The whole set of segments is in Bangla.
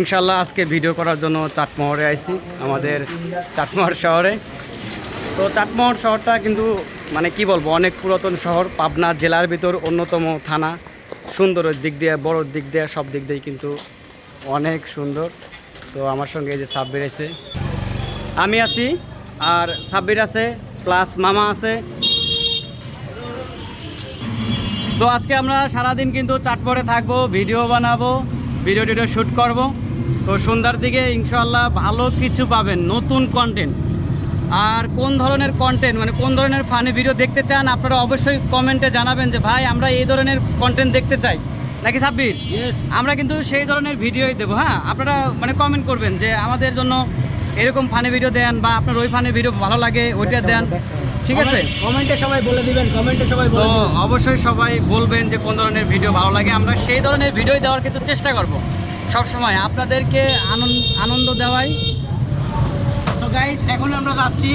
ইনশাল্লাহ আজকে ভিডিও করার জন্য চাটমোহরে আইছি, আমাদের চাটমোহর শহরে। তো চাটমোহর শহরটা কিন্তু মানে কি বলব, অনেক পুরাতন শহর। পাবনা জেলার ভিতর অন্যতম থানা সুন্দরের দিক দিয়ে, বড় দিক দিয়ে, সব দিক দিয়ে কিন্তু অনেক সুন্দর। তো আমার সঙ্গে এই যে সাব্বির আছে। আমি আছি, আর সাব্বির আছে, প্লাস মামা আছে। তো আজকে আমরা সারাদিন কিন্তু চাটপরে থাকব, ভিডিও বানাবো। ভিডিও টিডিও শ্যুট করব। তো সন্ধ্যার দিকে ইনশাল্লাহ ভালো কিছু পাবেন নতুন কন্টেন্ট আর কোন ধরনের কন্টেন্ট মানে কোন ধরনের ফানি ভিডিও দেখতে চান আপনারা অবশ্যই কমেন্টে জানাবেন যে ভাই আমরা এই ধরনের কন্টেন্ট দেখতে চাই। নাকি সাব্বির? আমরা কিন্তু সেই ধরনের ভিডিওই দেবো হ্যাঁ? আপনারা মানে কমেন্ট করবেন যে আমাদের জন্য এরকম ফানি ভিডিও দেন বা আপনার ওই ফানি ভিডিও ভালো লাগে ওইটা দেন। ঠিক আছে? কমেন্টে সবাই বলে দিবেন কমেন্টে সবাই তো অবশ্যই সবাই বলবেন যে কোন ধরনের ভিডিও ভালো লাগে। আমরা সেই ধরনের ভিডিও দেওয়ার কিন্তু চেষ্টা করব। সব সময় আপনাদেরকে আনন্দ আনন্দ দেওয়াই। সো গাইস এখন আমরা যাচ্ছি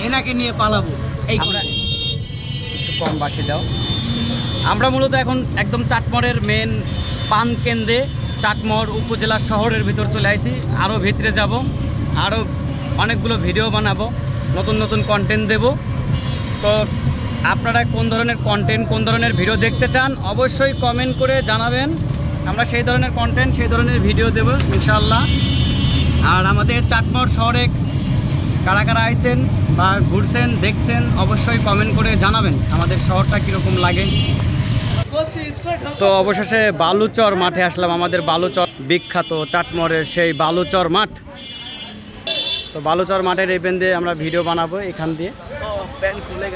হেনাকে নিয়ে পালাবো। এই করে একটু কম বাসি দাও। আমরা মূলত এখন একদম চাটমোড়ের মেন পান কেন্দ্রে চাটমোড় উপজেলা শহরের ভিতর চলে আসি আরও ভিতরে যাব আরও অনেকগুলো ভিডিও বানাবো নতুন নতুন কন্টেন্ট দেব। তো আপনারা কোন ধরনের কন্টেন্ট কোন ধরনের ভিডিও দেখতে চান, অবশ্যই কমেন্ট করে জানাবেন। আমরা সেই ধরনের কন্টেন্ট সেই ধরনের ভিডিও দেব ইনশাল্লাহ আর আমাদের চাটমোড় শহরে কারা কারা আইছেন বা ঘুরছেন, দেখছেন, অবশ্যই কমেন্ট করে জানাবেন, আমাদের শহরটা কীরকম লাগে। তো অবশেষে বালুচর মাঠে আসলাম, আমাদের বালুচর বিখ্যাত চাটমোড়ের সেই বালুচর মাঠ। তো বালুচর মাঠের এই বেন্দে আমরা ভিডিও বানাবো, এখান দিয়ে।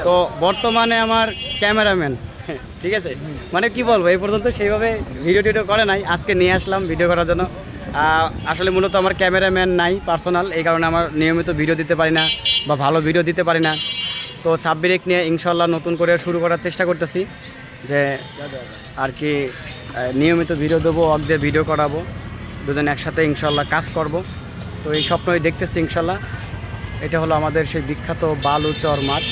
তো বর্তমানে আমার ক্যামেরাম্যান। ঠিক আছে? মানে কি বলব, এই পর্যন্ত সেইভাবে ভিডিও টিডিও করে নাই। আজকে নিয়ে আসলাম ভিডিও করার জন্য। আসলে মূলত আমার ক্যামেরাম্যান নাই, পার্সোনাল। এই কারণে আমার নিয়মিত ভিডিও দিতে পারি না বা ভালো ভিডিও দিতে পারি না। তো সাব্বিরেক নিয়ে ইনশাল্লাহ নতুন করে শুরু করার চেষ্টা করতেছি যে আর কি নিয়মিত ভিডিও দেবো অক দিয়ে ভিডিও করাবো। দুজন একসাথে ইনশাল্লাহ কাজ করব। তো এই স্বপ্নই দেখতেছি ইনশাল্লাহ। এটা হলো আমাদের সেই বিখ্যাত বালুচর মাঠ।